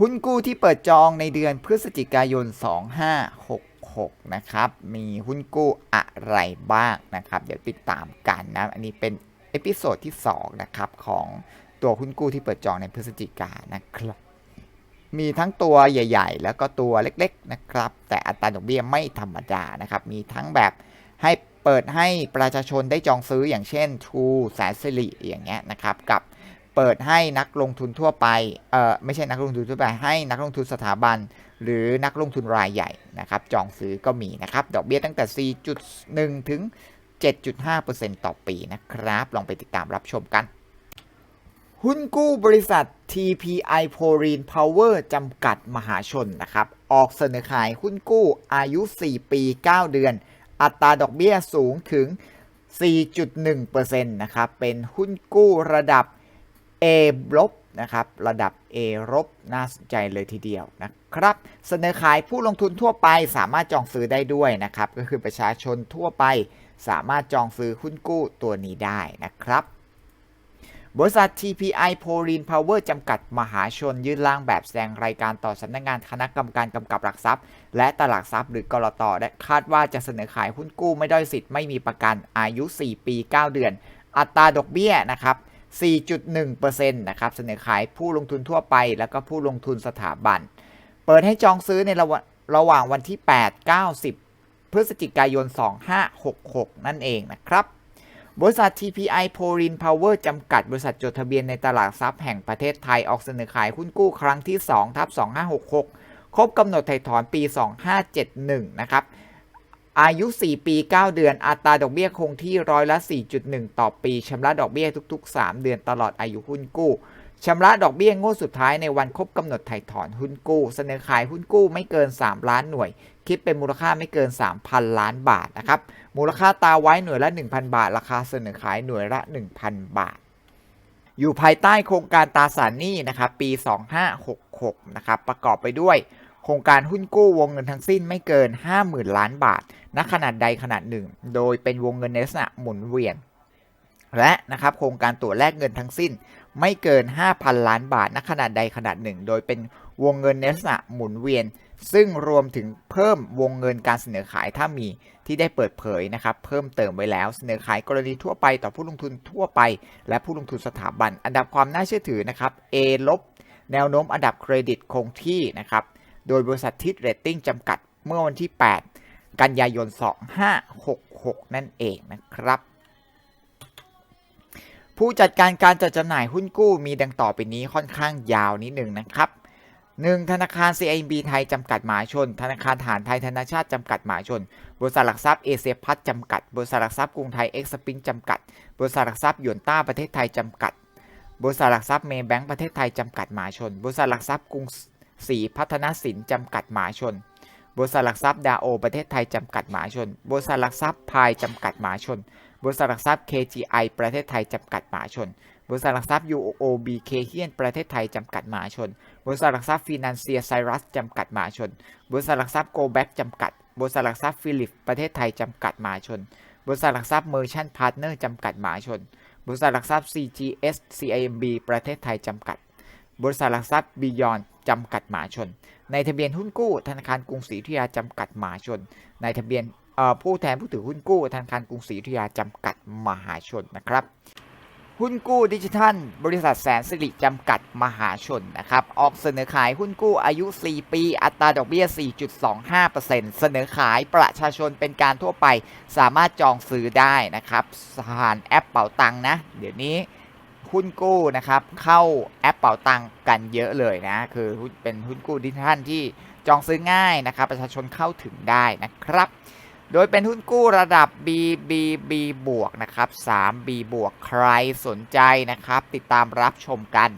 หุ้นกู้ที่เปิดจองในเดือนพฤศจิกายน 2566 นะครับ มีหุ้นกู้อะไรบ้างนะครับ เดี๋ยวติดตามกันนะ อันนี้เป็นเอพิโซดที่ 2 นะครับ ของตัวหุ้นกู้ที่เปิดจองในพฤศจิกายนนะครับ มีทั้งตัวใหญ่ ๆ แล้วก็ตัวเล็กๆ นะครับ แต่อัตราดอกเบี้ยไม่ธรรมดานะครับ มีทั้งแบบให้เปิดให้ประชาชนได้จองซื้ออย่างเช่น True แสนสิริอย่างเงี้ยนะครับ กับ เปิดให้นักลงทุนทั่วไป เออไม่ใช่นักลงทุนทั่วไป ให้นักลงทุนสถาบัน หรือนักลงทุนรายใหญ่นะครับ จองซื้อก็มีนะครับ ดอกเบี้ยตั้งแต่ 4.1 ถึง 7.5%ต่อปีนะครับ ลองไปติดตามรับชมกัน หุ้นกู้บริษัท TPI p o r i n Power จำกัดมหาชนนะครับ ออกเสนอขายหุ้นกู้อายุ 4 ปี 9 เดือน อัตราดอกเบี้ยสูงถึง4.1%นะครับ เป็นหุ้นกู้ระดับ A ลบนะครับระดับ A ลบน่าสนใจเลยทีเดียวนะครับเสนอขายผู้ลงทุนทั่วไปสามารถจองซื้อได้ด้วยนะครับ ก็คือประชาชนทั่วไปสามารถจองซื้อหุ้นกู้ตัวนี้ได้นะครับ บริษัท TPI p o r i n Power จำกัดมหาชนยื่นร่างแบบแสดงรายการต่อสำนักงงานคณะกรรมการกำกับหลักทรัพย์ และตลาดทรัพย์หรือกรตและคาดว่าจะเสนอขายหุ้นกู้ไม่ได้สิทธิ์ไม่มีประกันอายุ 4 ปี 9 เดือน อัตราดอกเบี้ยนะครับ 4.1%นะครับเสนอขายผู้ลงทุนทั่วไป แล้วก็ผู้ลงทุนสถาบัน เปิดให้จองซื้อในระหว่างระหว่างวันที่ 8 9 10พฤศจิกายน 2566 นั่นเองนะครับ บริษัท TPI p o r i n Power จำกัด บริษัทจดทะเบียนในตลาดทรัพย์แห่งประเทศไทยออกเสนอขายหุ้นกู้ครั้งที่2ทับ2566 ครบกำหนดไถ่ถอนปี 2571 นะครับ อายุ 4 ปี 9 เดือน อัตราดอกเบี้ยคงที่ร้อยละ 4.1 ต่อปี ชำระดอกเบี้ยทุก ๆ 3 เดือนตลอดอายุหุ้นกู้ ชำระดอกเบี้ยงวดสุดท้ายในวันครบกำหนดไถ่ถอนหุ้นกู้ เสนอขายหุ้นกู้ไม่เกิน 3 ล้านหน่วย คิดเป็นมูลค่าไม่เกิน 3,000 ล้านบาทนะครับ มูลค่าตาไว้หน่วยละ 1,000 บาท ราคาเสนอขายหน่วยละ 1,000 บาท อยู่ภายใต้โครงการตาสารหนี้นะครับ ปี 2566 นะครับ ประกอบไปด้วย โครงการหุ้นกู้วงเงินทั้งสิ้นไม่เกิน 50,000 ล้านบาทณขนาดใดขนาดหนึ่ง โดยเป็นวงเงินในลักษณะหมุนเวียน และนะครับโครงการตัวแลกเงินทั้งสิ้นไม่เกิน 5,000 ล้านบาทณขนาดใดขนาดหนึ่ง โดยเป็นวงเงินในลักษณะหมุนเวียน ซึ่งรวมถึงเพิ่มวงเงินการเสนอขายถ้ามีที่ได้เปิดเผยนะครับเพิ่มเติมไว้แล้วเสนอขายกรณีทั่วไปต่อผู้ลงทุนทั่วไป และผู้ลงทุนสถาบัน อันดับความน่าเชื่อถือนะครับ A ลบแนวโน้มอันดับเครดิตคงที่นะครับ โดยบริษัททิดเรตติ้งจำกัดเมื่อวันที่ 8 กันยายน 2566 นั่นเองนะครับ ผู้จัดการการจัดจำหน่ายหุ้นกู้มีดังต่อไปนี้ค่อนข้างยาวนิดหนึ่งนะครับ 1. ธนาคาร CIB ไทยจำกัดหมหาชน ธนาคารฐานไทยธนาชาติจำกัดหมหาชน บริษัทหลักทรัพย์เอเชียพัฒจำกัด บริษัทหลักทรัพย์กรุงไทยเอ็กซ์ปิงจำกัด บริษัทหลักทรัพย์ยวนต้าประเทศไทยจำกัด บริษัทหลักทรัพย์เมย์แบงก์ประเทศไทยจำกัดหมหาชน บริษัทหลักทรัพย์กรุง ศรีพัฒนสินจำกัดหมาชน บริษัทหลักทรัพย์ดาโอประเทศไทยจำกัดหมาชน บริษัทหลักทรัพย์พายจำกัดหมาชน บริษัทหลักทรัพย์ KGI ประเทศไทยจำกัดหมาชน บริษัทหลักทรัพย์ UOB เคเฮียนประเทศไทยจำกัดหมาชน บริษัทหลักทรัพย์ฟินันเซียไซรัสจำกัดหมาชน บริษัทหลักทรัพย์โกแบ็กจำกัด บริษัทหลักทรัพย์ฟิลิปประเทศไทยจำกัดหมาชน บริษัทหลักทรัพย์เมอร์ชันพาร์ทเนอร์จำกัดหมาชน บริษัทหลักทรัพย์ CGS CIMB ประเทศไทยจำกัด บริษัทหลักทรัพย์บิยอน จำกัดมหาชน ในทะเบียนหุ้นกู้ธนาคารกรุงศรีอยุธยาจำกัดมหาชน ในทะเบียนผู้แทนผู้ถือหุ้นกู้ธนาคารกรุงศรีอยุธยาจำกัดมหาชนนะครับหุ้นกู้ดิจิทัล บริษัทแสนสิริจำกัดมหาชนนะครับออกเสนอขายหุ้นกู้อายุ 4 ปี อัตราดอกเบี้ย 4.25%เสนอขายประชาชนเป็นการทั่วไปสามารถจองซื้อได้นะครับผ่านแอปเป๋าตังนะ เดี๋ยวนี้ หุ้นกู้นะครับเข้าแอปเป๋าตังกันเยอะเลยนะคือเป็นหุ้นกู้ดิจิทัลที่จองซื้อง่ายนะครับประชาชนเข้าถึงได้นะครับ โดยเป็นหุ้นกู้ระดับ BBB บวกนะครับ 3B บวกใครสนใจนะครับ ติดตามรับชมกัน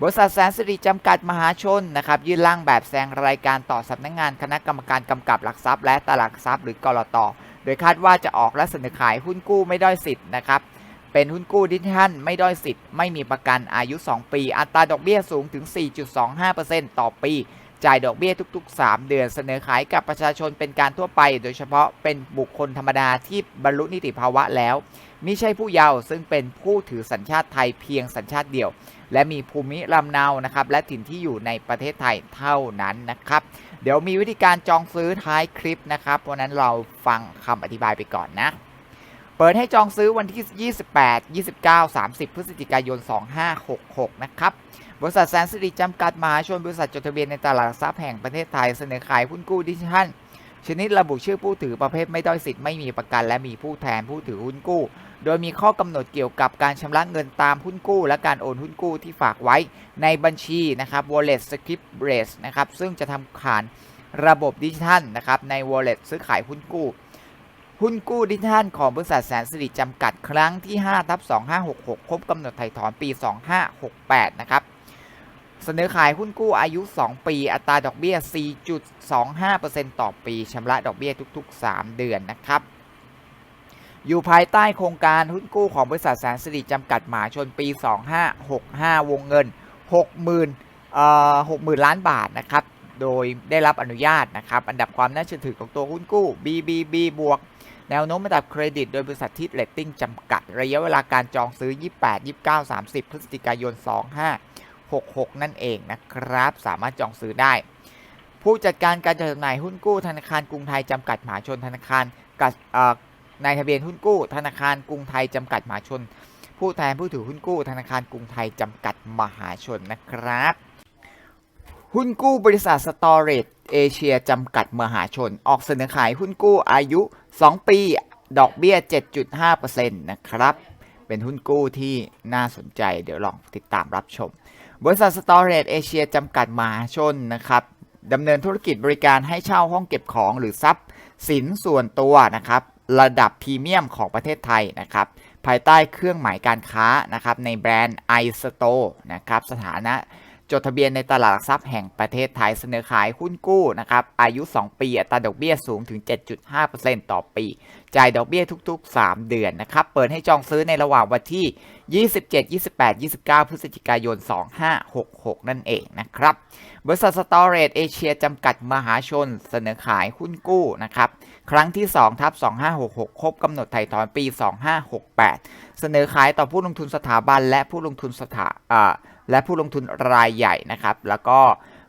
บริษัทแสนสิริจำกัดมหาชนนะครับยื่นร่างแบบแสดงรายการต่อสำนักงงานคณะกรรมการกำกับหลักทรัพย์และตลาดทรัพย์หรือ กรตโดยคาดว่าจะออกและเสนอขายหุ้นกู้ไม่ด้อยสิทธิ์นะครับ เป็นหุ้นกู้ดิจิทัลไม่ด้อยสิทธิ์ ไม่มีประกันอายุ 2 ปี อัตราดอกเบี้ยสูงถึง 4.25%ต่อปี จ่ายดอกเบี้ยทุก ๆ 3 เดือนเสนอขายกับประชาชนเป็นการทั่วไป โดยเฉพาะเป็นบุคคลธรรมดาที่บรรลุนิติภาวะแล้วมิใช่ผู้เยาว์ซึ่งเป็นผู้ถือสัญชาติไทยเพียงสัญชาติเดียว และมีภูมิลำเนานะครับและถิ่นที่อยู่ในประเทศไทยเท่านั้นนะครับ เดี๋ยวมีวิธีการจองซื้อท้ายคลิปนะครับเพราะนั้นเราฟังคำอธิบายไปก่อนนะ เปิดให้จองซื้อวันที่ 28 29 30 พฤศจิกายน 2566 นะครับ บริษัทแสนสิริจำกัดมหาชนบริษัทจดทะเบียนในตลาดหลักทรัพย์แห่งประเทศไทยเสนอขายหุ้นกู้ดิจิทัลชนิดระบุชื่อผู้ถือประเภทไม่ด้อยสิทธิ์ไม่มีประกัน และมีผู้แทนผู้ถือหุ้นกู้ โดยมีข้อกำหนดเกี่ยวกับการชำระเงินตามหุ้นกู้ และการโอนหุ้นกู้ที่ฝากไว้ในบัญชีนะครับ wallet script brace นะครับซึ่งจะทำผ่านระบบดิจิทัลนะครับใน wallet ซื้อขายหุ้นกู้ หุ้นกู้ดิจิทัลของบริษัทแสนสิริจำกัดครั้งที่5ทับ2566 ครบกำหนดไถ่ถอนปี 2568 นะครับ เสนอขายหุ้นกู้อายุ 2 ปี อัตราดอกเบี้ย 4.25%ต่อปีชำระดอกเบี้ยทุก ๆ 3 เดือนนะครับ อยู่ภายใต้โครงการหุ้นกู้ของบริษัทแสนสิริจำกัดหมาชนปี 2565 วงเงิน 60,000เอ่อ60,000 ล้านบาทนะครับโดยได้รับอนุญาตนะครับ อันดับความน่าเชื่อถือของตัวหุ้นกู้ BBB บวก แนวโน้มระดับเครดิตโดยบริษัททิศเลตติ้งจำกัด ระยะเวลาการจองซื้อ 28 29 30 พฤศจิกายน 2566 นั่นเองนะครับ สามารถจองซื้อได้ ผู้จัดการการจัดจำหน่ายหุ้นกู้ธนาคารกรุงไทยจำกัดมหาชนธนาคารกัสเอ่อนายทะเบียนหุ้นกู้ ธนาคารกรุงไทยจำกัดมหาชน ผู้แทนผู้ถือหุ้นกู้ ธนาคารกรุงไทยจำกัดมหาชนนะครับ หุ้นกู้บริษัทสตอเรจ เอเชียจำกัดมหาชน ออกเสนอขายหุ้นกู้อายุ 2 ปี ดอกเบี้ย 7.5%นะครับ เป็นหุ้นกู้ที่น่าสนใจเดี๋ยวลองติดตามรับชม บริษัทสตอเรจเอเชียจำกัดมหาชนนะครับดำเนินธุรกิจบริการให้เช่าห้องเก็บของหรือทรัพย์สินส่วนตัวนะครับ ระดับพรีเมียมของประเทศไทยนะครับ ภายใต้เครื่องหมายการค้านะครับในแบรนด์ iStore นะครับ สถานะ จดทะเบียนในตลาดหลักทรัพย์แห่งประเทศไทยเสนอขายหุ้นกู้นะครับอายุ 2 ปีอัตราดอกเบี้ยสูงถึง 7.5%ต่อปี จ่ายดอกเบี้ยทุก ๆ 3 เดือนนะครับ เปิดให้จองซื้อในระหว่างวันที่ 27 28 29 พฤศจิกายน 2566 นั่นเองนะครับ บริษัทสตอเรจเอเชียจำกัดมหาชนเสนอขายหุ้นกู้นะครับ ครั้งที่2ทับ2566 ครบกำหนดไถ่ถอนปี 2568 เสนอขายต่อผู้ลงทุนสถาบันและผู้ลงทุนสถาอ่าและผู้ลงทุนรายใหญ่นะครับ แล้วก็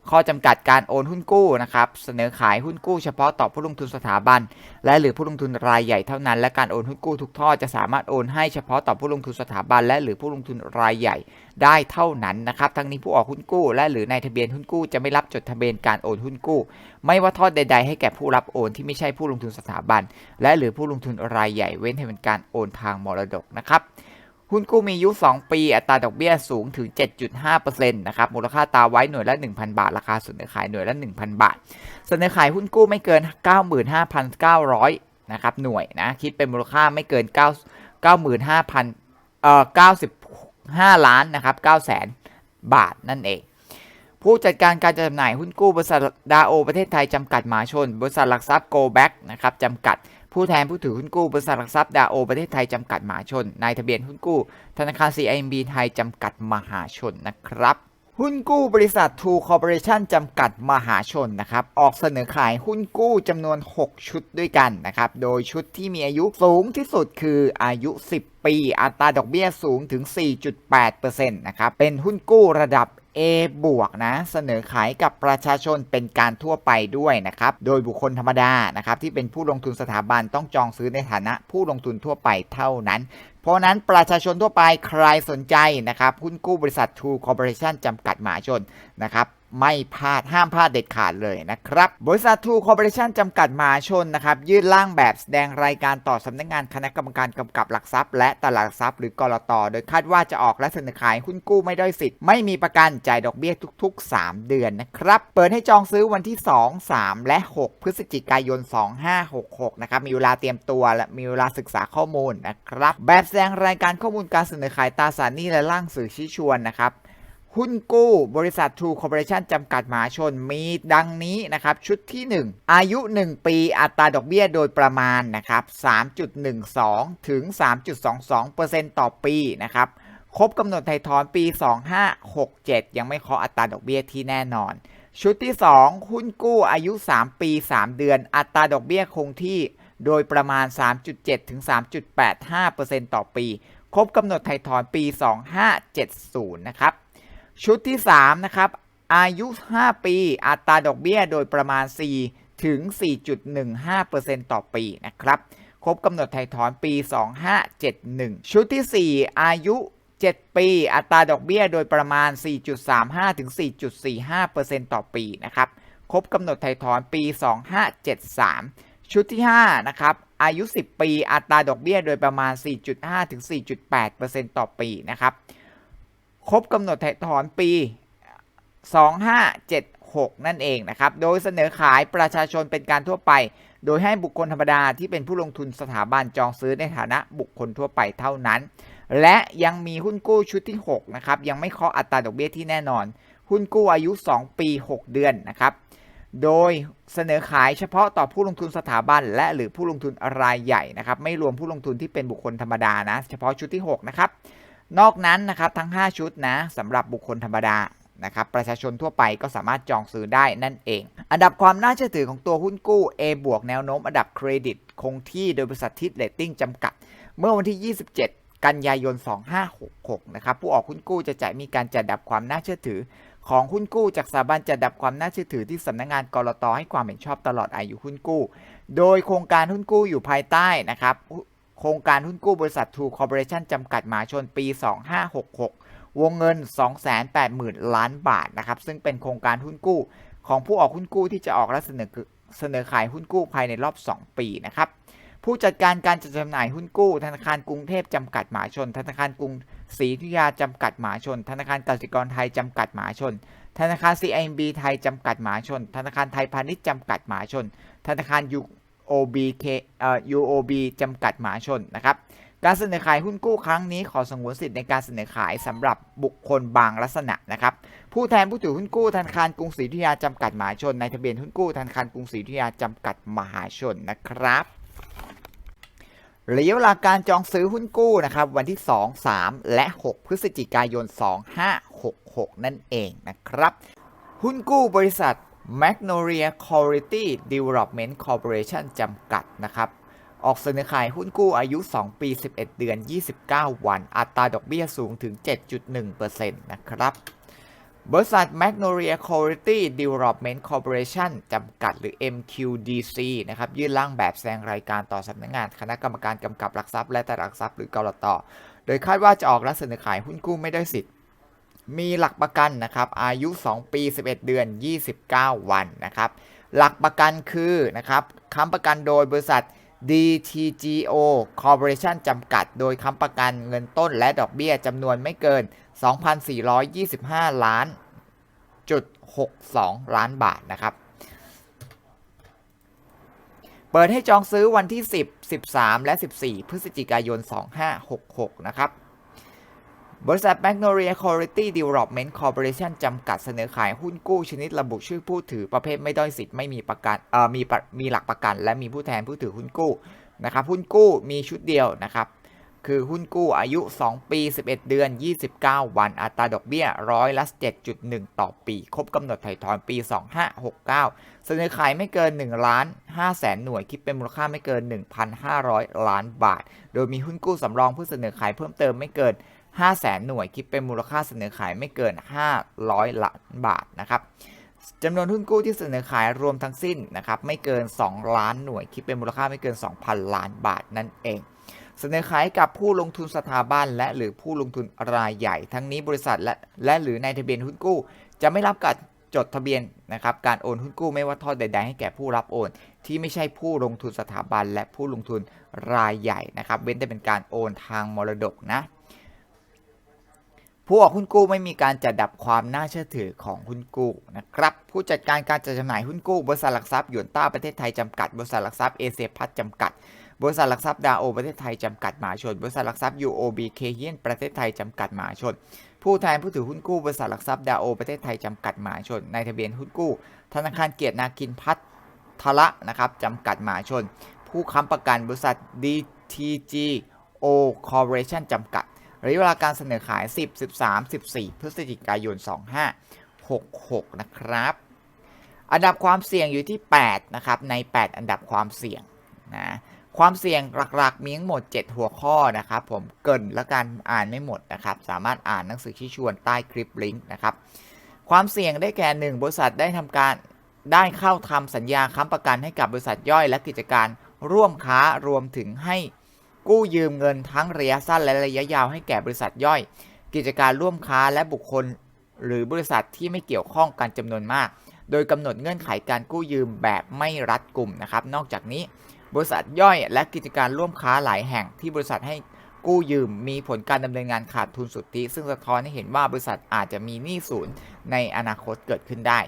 ข้อจำกัดการโอนหุ้นกู้นะครับเสนอขายหุ้นกู้เฉพาะต่อผู้ลงทุนสถาบัน และหรือผู้ลงทุนรายใหญ่เท่านั้น และการโอนหุ้นกู้ทุกท่อจะสามารถโอนให้เฉพาะต่อผู้ลงทุนสถาบัน และหรือผู้ลงทุนรายใหญ่ได้เท่านั้นนะครับทั้งนี้ผู้ออกหุ้นกู้ และหรือนายทะเบียนหุ้นกู้จะไม่รับจดทะเบียนการโอนหุ้นกู้ ไม่ว่าทอดใด ๆ ให้แก่ผู้รับโอนที่ไม่ใช่ผู้ลงทุนสถาบัน และหรือผู้ลงทุนรายใหญ่เว้นให้เป็นการโอนทางมรดกนะครับ หุ้นกู้มีอายุ 2 ปี อัตราดอกเบี้ยสูงถึง 7.5%นะครับ มูลค่าตาไว้หน่วยละ 1,000 บาท ราคาเสนอขายหน่วยละ 1,000 บาท เสนอขายหุ้นกู้ไม่เกิน 95,900 นะครับ หน่วยนะ คิดเป็นมูลค่าไม่เกิน 9 95,000เอ่อ95 ล้านนะครับ9แสนบาทนั่นเอง ผู้จัดการการจำหน่ายหุ้นกู้บริษัทดาโอประเทศไทยจำกัดมหาชน บริษัทหลักทรัพย์โกลแบ็กนะครับจำกัด ผู้แทนผู้ถือหุ้นกู้บริษัทหลักทรัพย์ดาโอประเทศไทยจำกัดมหาชนนายทะเบียนหุ้นกู้ ธนาคาร CIMB ไทยจำกัดมหาชนนะครับหุ้นกู้บริษัททูคอร์ปอเรชั่นจำกัดมหาชนนะครับออกเสนอขายหุ้นกู้จำนวน 6 ชุดด้วยกันนะครับโดยชุดที่มีอายุสูงที่สุดคืออายุ 10 ปี อัตราดอกเบี้ยสูงถึง 4.8%นะครับเป็นหุ้นกู้ระดับ A บวกนะเสนอขายกับประชาชนเป็นการทั่วไปด้วยนะครับ โดยบุคคลธรรมดานะครับที่เป็นผู้ลงทุนสถาบันต้องจองซื้อในฐานะผู้ลงทุนทั่วไปเท่านั้น เพราะนั้นประชาชนทั่วไปใครสนใจนะครับหุ้นกู้บริษัท True Corporation จำกัดมหาชนนะครับ ไม่พลาดห้ามพลาดเด็ดขาดเลยนะครับ บริษัท True Corporation จำกัดมหาชนนะครับยื่นร่างแบบแสดงรายการต่อสำนักงงานคณะกรรมการกำกับหลักทรัพย์ และตลาดทรัพย์หรือกรตโดยคาดว่าจะออกและเสนอขายหุ้นกู้ไม่ด้อยสิทธิ์ไม่มีประกันจ่ายดอกเบี้ยทุก ๆ 3 เดือนนะครับ เปิดให้จองซื้อวันที่ 2 3 และ 6 พฤศจิกายน 2566 นะครับมีเวลาเตรียมตัวและมีเวลาศึกษาข้อมูลนะครับแบบแสดงรายการข้อมูลการเสนอขายตราสารหนี้และร่างสื่อชี้ชวนนะครับ หุ้นกู้บริษัท True Corporation จำกัดมหาชนมีดังนี้นะครับชุดที่ 1 อายุ 1 ปีอัตราดอกเบี้ยโดยประมาณนะครับ3.12 ถึง 3.22%ต่อปีนะครับครบกำหนดไถ่ถอนปี 2567 ยังไม่เคาะอัตราดอกเบี้ยที่แน่นอน ชุดที่ 2 หุ้นกู้อายุ 3 ปี 3 เดือน อัตราดอกเบี้ยคงที่โดยประมาณ 3.7 ถึง 3.85%ต่อปี ครบกำหนดไถ่ถอนปี 2570 นะครับ ชุดที่ 3 นะครับ อายุ 5 ปี อัตราดอกเบี้ยโดยประมาณ 4 ถึง 4.15%ต่อปีนะครับ ครบกำหนดไถ่ถอนปี 2571 ชุดที่ 4 อายุ 7 ปี อัตราดอกเบี้ยโดยประมาณ 4.35 ถึง 4.45%ต่อปีนะครับ ครบกำหนดไถ่ถอนปี 2573 ชุดที่ 5 นะครับ อายุ 10 ปี อัตราดอกเบี้ยโดยประมาณ 4.5 ถึง 4.8%ต่อปีนะครับ ครบกำหนดถ่ถอนปี 2576 นั่นเองนะครับ โดยเสนอขายประชาชนเป็นการทั่วไป โดยให้บุคคลธรรมดาที่เป็นผู้ลงทุนสถาบันจองซื้อในฐานะบุคคลทั่วไปเท่านั้น และยังมีหุ้นกู้ชุดที่ 6 นะครับ ยังไม่เคาะอัตราดอกเบี้ยที่แน่นอน หุ้นกู้อายุ 2 ปี 6 เดือนนะครับโดยเสนอขายเฉพาะต่อผู้ลงทุนสถาบัน และหรือผู้ลงทุนรายใหญ่นะครับ ไม่รวมผู้ลงทุนที่เป็นบุคคลธรรมดานะ เฉพาะชุดที่ 6 นะครับ นอกนั้นนะครับทั้ง 5 ชุดนะสำหรับบุคคลธรรมดานะครับประชาชนทั่วไปก็สามารถจองซื้อได้นั่นเอง อันดับความน่าเชื่อถือของตัวหุ้นกู้ A บวกแนวโน้มอันดับเครดิตคงที่โดยบริษัททิดเลตติ้งจำกัด เมื่อวันที่ 27 กันยายน 2566 นะครับผู้ออกหุ้นกู้จะจ่ายมีการจัดดับความน่าเชื่อถือ ของหุ้นกู้จากสถาบันจัดดับความน่าเชื่อถือที่สำนักงงานกรตให้ความเห็นชอบตลอดอายุหุ้นกู้ โดยโครงการหุ้นกู้อยู่ภายใต้นะครับ โครงการหุ้นกู้บริษัททูคอร์ปอเรชั่นจำกัดมหาชนปี 2566 วงเงิน 280,000 ล้านบาทนะครับ ซึ่งเป็นโครงการหุ้นกู้ของผู้ออกหุ้นกู้ที่จะออกและเสนอเสนอขายหุ้นกู้ภายในรอบ 2 ปีนะครับ ผู้จัดการการจัดจำหน่ายหุ้นกู้ ธนาคารกรุงเทพจำกัดมหาชน ธนาคารกรุงศรีอยุยาจำกัดมหาชน ธนาคารกสิกรไทยจำกัดมหาชน ธนาคาร CIMB ไทยจำกัดมหาชน ธนาคารไทยพาณิชย์จำกัดมหาชน ธนาคาร UOB K เอ่อ UOB จำกัดมหาชนนะครับการเสนอขายหุ้นกู้ครั้งนี้ขอสงวนสิทธิ์ในการเสนอขายสำหรับบุคคลบางลักษณะนะครับ ผู้แทนผู้ถือหุ้นกู้ธนาคารกรุงศรีอยุธยาจำกัดมหาชน ในทะเบียนหุ้นกู้ธนาคารกรุงศรีอยุธยาจำกัดมหาชนนะครับระยะเวลาการจองซื้อหุ้นกู้นะครับวันที่ 2 3 และ 6 พฤศจิกายน 2566 นั่นเองนะครับ หุ้นกู้บริษัท Magnolia Quality Development Corporation จำกัดนะครับ ออกเสนอขายหุ้นกู้อายุ 2 ปี 11 เดือน 29 วัน อัตราดอกเบี้ยสูงถึง 7.1%นะครับ บริษัท Magnolia Quality Development Corporation จำกัดหรือ MQDC นะครับ ยื่นร่างแบบแสดงรายการต่อสำนักงงาน คณะกรรมการกำกับหลักทรัพย์และตลาดหลักทรัพย์หรือกรตโดยคาดว่าจะออกและเสนอขายหุ้นกู้ไม่ได้สิทธิ มีหลักประกันนะครับอายุ 2 ปี 11 เดือน 29 วันนะครับหลักประกันคือนะครับค้ำประกันโดยบริษัท DTGO Corporation จำกัด โดยค้ำประกันเงินต้นและดอกเบี้ยจำนวนไม่เกิน 2,425 ล้านจุด62 ล้านบาทนะครับ เปิดให้จองซื้อวันที่ 10 13 และ 14 พฤศจิกายน 2566 นะครับ บริษัท Magnolia Quality Development Corporation จำกัดเสนอขายหุ้นกู้ชนิดระบุชื่อผู้ถือประเภทไม่ด้อยสิทธิ์ไม่มีประกันเอ่อมีมีหลักประกัน และมีผู้แทนผู้ถือหุ้นกู้นะครับหุ้นกู้มีชุดเดียวนะครับคือหุ้นกู้อายุ 2 ปี 11 เดือน 29 วัน อัตราดอกเบี้ยร้อยละ7.1 ต่อปี ครบกำหนดถ่ายถอนปี 2569 เสนอขายไม่เกิน1ล้าน5แสนหน่วย คิดเป็นมูลค่าไม่เกิน 1,500 ล้านบาท โดยมีหุ้นกู้สำรองเพื่อเสนอขายเพิ่มเติมไม่เกิน 5แสนหน่วยคิดเป็นมูลค่าเสนอขายไม่เกิน 500 ล้านบาทนะครับจำนวนหุ้นกู้ที่เสนอขายรวมทั้งสิ้นนะครับไม่เกิน 2 ล้านหน่วยคิดเป็นมูลค่าไม่เกิน 2,000 ล้านบาทนั่นเอง เสนอขายกับผู้ลงทุนสถาบันและหรือผู้ลงทุนรายใหญ่ ทั้งนี้บริษัทและและหรือในทะเบียนหุ้นกู้ จะไม่รับการจดทะเบียนนะครับการโอนหุ้นกู้ไม่ว่าทอดใดๆให้แก่ผู้รับโอน ที่ไม่ใช่ผู้ลงทุนสถาบันและผู้ลงทุนรายใหญ่นะครับเว้นแต่เป็นการโอนทางมรดกนะ ผู้ออกหุ้นกู้ไม่มีการจัดดับความน่าเชื่อถือของหุ้นกู้นะครับผู้จัดการการจัดจำหน่ายหุ้นกู้บริษัทหลักทรัพย์ยวนต้าประเทศไทยจำกัด บริษัทหลักทรัพย์เอเชียพัฒจำกัด บริษัทหลักทรัพย์ดาโอประเทศไทยจำกัดมหาชน บริษัทหลักทรัพย์ UOB เคเฮียนประเทศไทยจำกัดมหาชน ผู้แทนผู้ถือหุ้นกู้บริษัทหลักทรัพย์ดาโอประเทศไทยจำกัดมหาชน ในทะเบียนหุ้นกู้ ธนาคารเกียรตินาคินพัฒระนะครับจำกัดมหาชน ผู้ค้ำประกันบริษัท DTGO Corporation จำกัด ระยะเวลาการเสนอขาย 10 13 14 พฤศจิกายน 2566 นะครับ อันดับความเสี่ยงอยู่ที่ 8 นะครับ ใน 8 อันดับความเสี่ยงนะความเสี่ยงหลักๆ มีทั้งหมด 7 หัวข้อนะครับ ผมเกินแล้วกันอ่านไม่หมดนะครับ สามารถอ่านหนังสือชี้ชวนใต้คลิปลิงก์นะครับ ความเสี่ยงได้แก่ 1 บริษัทได้ทำการได้เข้าทำสัญญาค้ำประกันให้กับบริษัทย่อยและกิจการร่วมค้ารวมถึงให้ กู้ยืมเงินทั้งระยะสั้นและระยะยาวให้แก่บริษัทย่อย กิจการร่วมค้าและบุคคล หรือบริษัทที่ไม่เกี่ยวข้องกันจำนวนมาก โดยกำหนดเงื่อนไขการกู้ยืมแบบไม่รัดกลุ่มนะครับ นอกจากนี้ บริษัทย่อยและกิจการร่วมค้าหลายแห่งที่บริษัทให้กู้ยืมมีผลการดำเนินงานขาดทุนสุทธิ ซึ่งสะท้อนให้เห็นว่าบริษัทอาจจะมีหนี้ศูนย์ในอนาคตเกิดขึ้นได้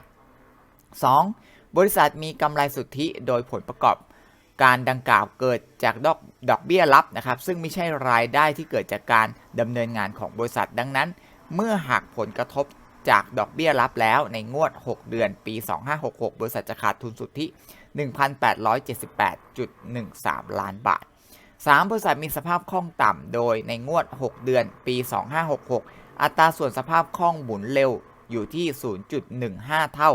2. บริษัทมีกำไรสุทธิโดยผลประกอบ การดังกล่าวเกิดจากดอกดอกเบี้ยรับนะครับ ซึ่งไม่ใช่รายได้ที่เกิดจากการดำเนินงานของบริษัทดังนั้น เมื่อหักผลกระทบจากดอกเบี้ยรับแล้วในงวด 6 เดือนปี 2566 บริษัทจะขาดทุนสุทธิ 1,878.13 ล้านบาท 3. บริษัทมีสภาพคล่องต่ำโดยในงวด 6 เดือนปี 2566 อัตราส่วนสภาพคล่องหมุนเร็วอยู่ที่ 0.15 เท่า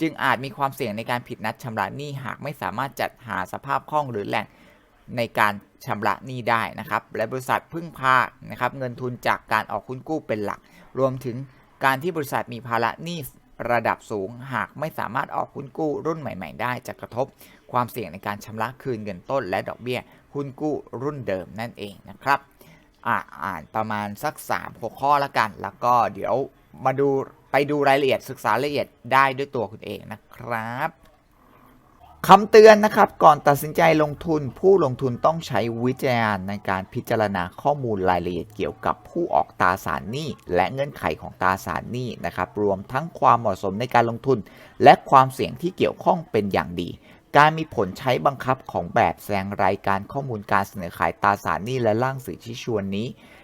จึงอาจมีความเสี่ยงในการผิดนัดชำระหนี้หากไม่สามารถจัดหาสภาพคล่องหรือแหล่งในการชำระหนี้ได้นะครับ และบริษัทพึ่งพานะครับเงินทุนจากการออกคุณกู้เป็นหลัก รวมถึงการที่บริษัทมีภาระหนี้ระดับสูง หากไม่สามารถออกหุ้นกู้รุ่นใหม่ ๆ ได้จะกระทบความเสี่ยงในการชำระคืนเงินต้น และดอกเบี้ยหุ้นกู้รุ่นเดิมนั่นเองนะครับอ่าอ่านประมาณสัก 3 หัวข้อละกัน แล้วก็เดี๋ยว มาดูไปดูรายละเอียดศึกษารายละเอียดได้ด้วยตัวคุณเองนะครับคำเตือนนะครับ ก่อนตัดสินใจลงทุนผู้ลงทุนต้องใช้วิจารณญาณในการพิจารณาข้อมูลรายละเอียดเกี่ยวกับผู้ออกตราสารหนี้ และเงื่อนไขของตราสารหนี้นะครับ รวมทั้งความเหมาะสมในการลงทุน และความเสี่ยงที่เกี่ยวข้องเป็นอย่างดี การมีผลใช้บังคับของแบบแสดงรายการข้อมูลการเสนอขายตราสารหนี้และร่างสื่อชี้ชวนนี้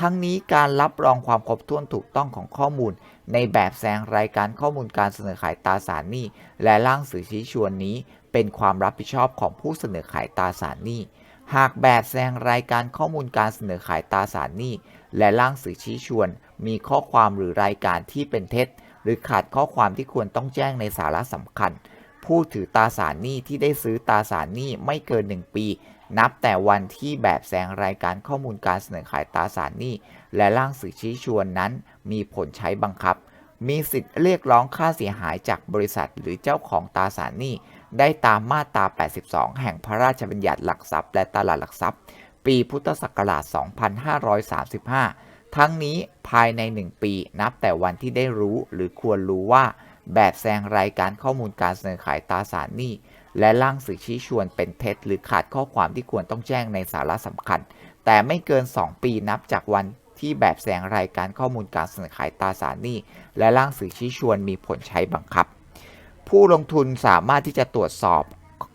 ทั้งนี้การรับรองความครบถ้วนถูกต้องของข้อมูล ในแบบแสดงรายการข้อมูลการเสนอขายตราสารหนี้ และร่างสื่อชี้ชวนนี้ เป็นความรับผิดชอบของผู้เสนอขายตราสารหนี้ หากแบบแสดงรายการข้อมูลการเสนอขายตราสารหนี้ และร่างสื่อชี้ชวน มีข้อความหรือรายการที่เป็นเท็จ หรือขาดข้อความที่ควรต้องแจ้งในสาระสำคัญ ผู้ถือตราสารหนี้ที่ได้ซื้อตราสารหนี้ไม่เกิน 1 ปี นับแต่วันที่แบบแสดงรายการข้อมูลการเสนอขายตราสารหนี้ และร่างสื่อชี้ชวนนั้นมีผลใช้บังคับ มีสิทธิ์เรียกร้องค่าเสียหายจากบริษัทหรือเจ้าของตราสารหนี้ได้ตามมาตรา 82 แห่งพระราชบัญญัติหลักทรัพย์ และตลาดหลักทรัพย์ ปีพุทธศักราช 2535 ทั้งนี้ภายใน 1 ปีนับแต่วันที่ได้รู้หรือควรรู้ว่า แบบแสดงรายการข้อมูลการเสนอขายตราสารหนี้ และร่างสื่อชี้ชวนเป็นเท็จ หรือขาดข้อความที่ควรต้องแจ้งในสาระสำคัญ แต่ไม่เกิน 2 ปีนับจากวันที่แบบแสดงรายการข้อมูลการเสนอขายตราสารหนี้ และร่างสื่อชี้ชวนมีผลใช้บังคับ ผู้ลงทุนสามารถที่จะตรวจสอบ